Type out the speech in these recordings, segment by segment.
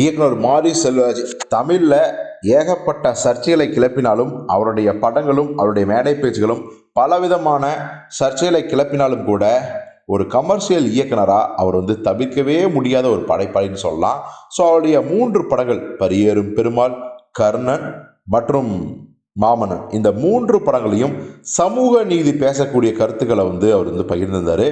இயக்குனர் மாரி செல்வராஜ் தமிழில் ஏகப்பட்ட சர்ச்சைகளை கிளப்பினாலும் அவருடைய படங்களும் அவருடைய மேடை பேச்சுகளும் பலவிதமான சர்ச்சைகளை கிளப்பினாலும் கூட ஒரு கமர்ஷியல் இயக்குனராக அவர் வந்து தவிர்க்கவே முடியாத ஒரு படைப்பாளின்னு சொல்லலாம். ஸோ அவருடைய மூன்று படங்கள் பரியேறும் பெருமாள் கர்ணன் மற்றும் மாமன்னன் இந்த மூன்று படங்களையும் சமூக நீதி பேசக்கூடிய கருத்துக்களை வந்து அவர் வந்து பகிர்ந்திருந்தார்.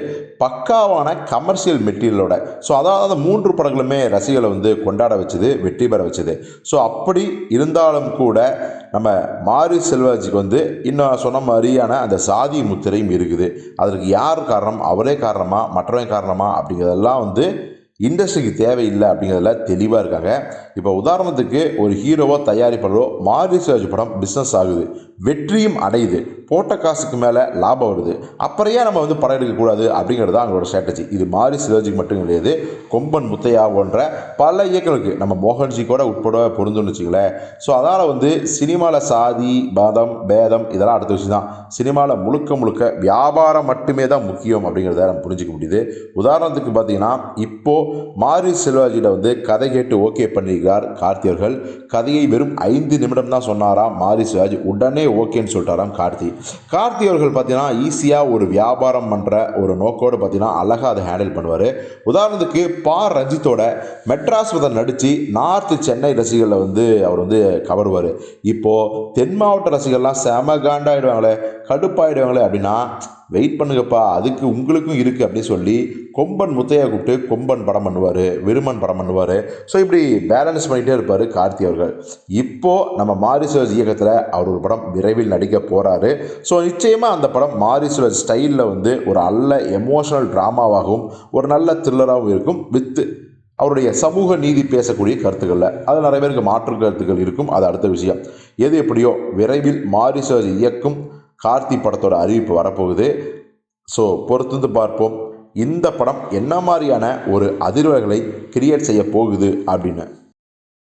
பக்காவான கமர்ஷியல் மெட்டீரியலோட ஸோ அதாவது அந்த மூன்று படங்களுமே ரசிகர்களை வந்து கொண்டாட வச்சது வெற்றி பெற வச்சது. ஸோ அப்படி இருந்தாலும் கூட நம்ம மாரி செல்வராஜுக்கு வந்து இன்னும் சொன்ன மாதிரியான அந்த சாதி முத்திரையும் இருக்குது. அதற்கு யார் காரணம்? அவரே காரணமா? மற்றவன் காரணமா? அப்படிங்கிறதெல்லாம் வந்து இண்டஸ்ட்ரிக்கு தேவையில்லை அப்படிங்கிறதுல தெளிவாக இருக்காங்க. இப்போ உதாரணத்துக்கு ஒரு ஹீரோவோ தயாரிப்பாளரோ மாரி சிவாஜி படம் பிஸ்னஸ் ஆகுது. வெற்றியும் அடையுது. போட்ட காசுக்கு மேலே லாபம் வருது. அப்புறையே நம்ம வந்து படம் எடுக்கக்கூடாது அப்படிங்கிறது தான் அவங்களோட ஸ்ட்ராட்டஜி இது மாரி சிவாஜிக்கு மட்டும் கிடையாது. கொம்பன் முத்தையா போன்ற பல இயக்கங்களுக்கு நம்ம மோகன்ஜி கூட உட்பட பொருந்தும்னு வச்சுங்களேன். ஸோ அதனால் வந்து சினிமாவில் சாதி பாதம் பேதம் இதெல்லாம் அடுத்த விஷயம் தான். சினிமாவில் முழுக்க முழுக்க வியாபாரம் மட்டுமே தான் முக்கியம் அப்படிங்கிறத நம்ம புரிஞ்சிக்க முடியுது. உதாரணத்துக்கு பார்த்தீங்கன்னா இப்போது மாரி செல்வாஜியிட வந்து கதை கேட்டு ஓகே பண்ணியிருக்கிறார் கார்த்தி அவர்கள். கதையை வெறும் ஐந்து நிமிடம் தான் சொன்னாராம். மாரி சிவாஜி உடனே ஓகேன்னு சொல்லிட்டாராம் கார்த்தி. கார்த்தி அவர்கள் பார்த்தீங்கன்னா ஈஸியாக ஒரு வியாபாரம் பண்ணுற ஒரு நோக்கோடு பார்த்தீங்கன்னா அழகாக அதை ஹேண்டில் பண்ணுவார். உதாரணத்துக்கு பா. ரஞ்சித்தோட மெட்ராஸ் வதன் நடித்து நார்த்து சென்னை ரசிகர்களை வந்து அவர் வந்து கவருவார் இப்போது தென் மாவட்ட ரசிகர்லாம் செம காண்டாயிடுவாங்களே கடுப்பாயிடுவாங்களே அப்படின்னா வெயிட் பண்ணுங்கப்பா அதுக்கு உங்களுக்கும் இருக்குது அப்படின்னு சொல்லி கொம்பன் முத்தையா கூப்பிட்டு கொம்பன் படம் பண்ணுவார் விருமன் படம் பண்ணுவார். ஸோ இப்படி பேலன்ஸ் பண்ணிகிட்டே இருப்பார் கார்த்தி அவர்கள். இப்போது நம்ம மாரி இயக்கத்தில் அவர் ஒரு படம் விரைவில் நடிக்க போகிறாரு ஸோ நிச்சயமாக அந்த படம் மாரிசுவர் ஸ்டைலில் வந்து ஒரு நல்ல எமோஷனல் ட்ராமாவாகவும் ஒரு நல்ல த்ரில்லராகவும் இருக்கும் வித்து அவருடைய சமூக நீதி பேசக்கூடிய கருத்துக்களில். அது நிறைய பேருக்கு மாற்று கருத்துக்கள் இருக்கும். அது அடுத்த விஷயம். எது எப்படியோ விரைவில் மாரி இயக்கும் கார்த்தி படத்தோட அறிவிப்பு வரப்போகுது. ஸோ பொறுத்திருந்து பார்ப்போம். இந்த படம் என்ன மாதிரியான ஒரு அதிர்வுகளை கிரியேட் செய்ய போகுது அப்படின்னு.